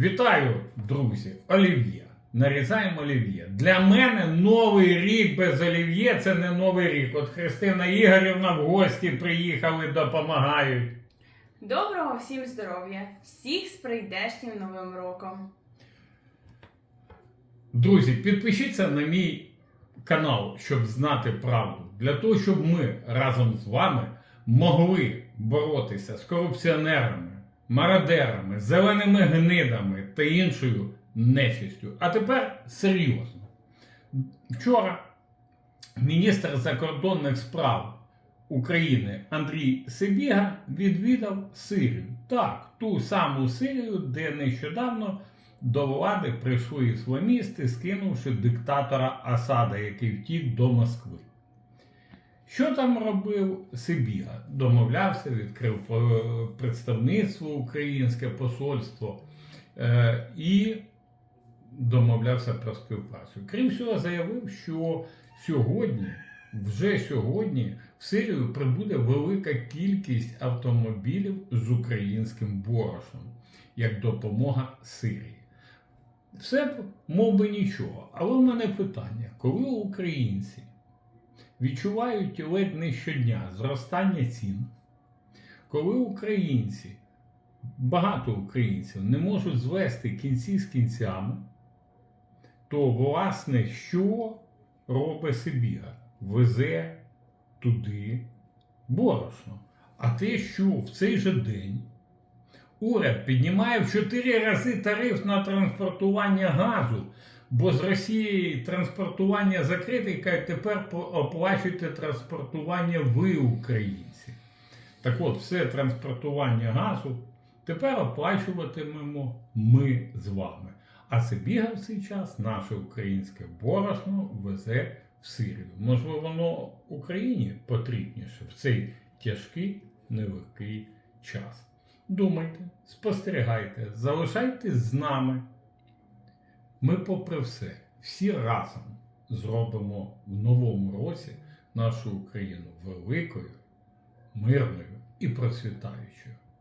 Вітаю, друзі! Олів'є. Нарізаємо олів'є. Для мене новий рік без олів'є це не новий рік. От Христина Ігорівна в гості приїхали, допомагають. Доброго всім здоров'я! Всіх з прийдешнім новим роком! Друзі, підпишіться на мій канал, щоб знати правду. Для того, щоб ми разом з вами могли боротися з корупціонерами, мародерами, зеленими гнидами та іншою нечистю. А тепер серйозно. Вчора міністр закордонних справ України Андрій Сибіга відвідав Сирію. Так, ту саму Сирію, де нещодавно до влади прийшли ісламісти, скинувши диктатора Асада, який втік до Москви. Що там робив Сибіга? Домовлявся, відкрив е, представництво українське посольство е, і домовлявся про співпрацю. Крім цього, заявив, що сьогодні, вже сьогодні, в Сирію прибуде велика кількість автомобілів з українським борошном як допомога Сирії. Все мов би нічого. Але в мене питання: коли українці відчувають ледь не щодня зростання цін, коли українці, багато українців не можуть звести кінці з кінцями, то власне що робить Сибіга? Везе туди борошно. А те, що в цей же день уряд піднімає в 4 рази тариф на транспортування газу, бо з Росії транспортування закрите, кажуть, тепер оплачуйте транспортування ви, українці. Так от, все транспортування газу тепер оплачуватимемо ми з вами. А Сибіга в цей час наше українське борошно везе в Сирію. Можливо, воно Україні потрібніше в цей тяжкий, нелегкий час. Думайте, спостерігайте, залишайтесь з нами. Ми, попри все, всі разом зробимо в новому році нашу Україну великою, мирною і процвітаючою.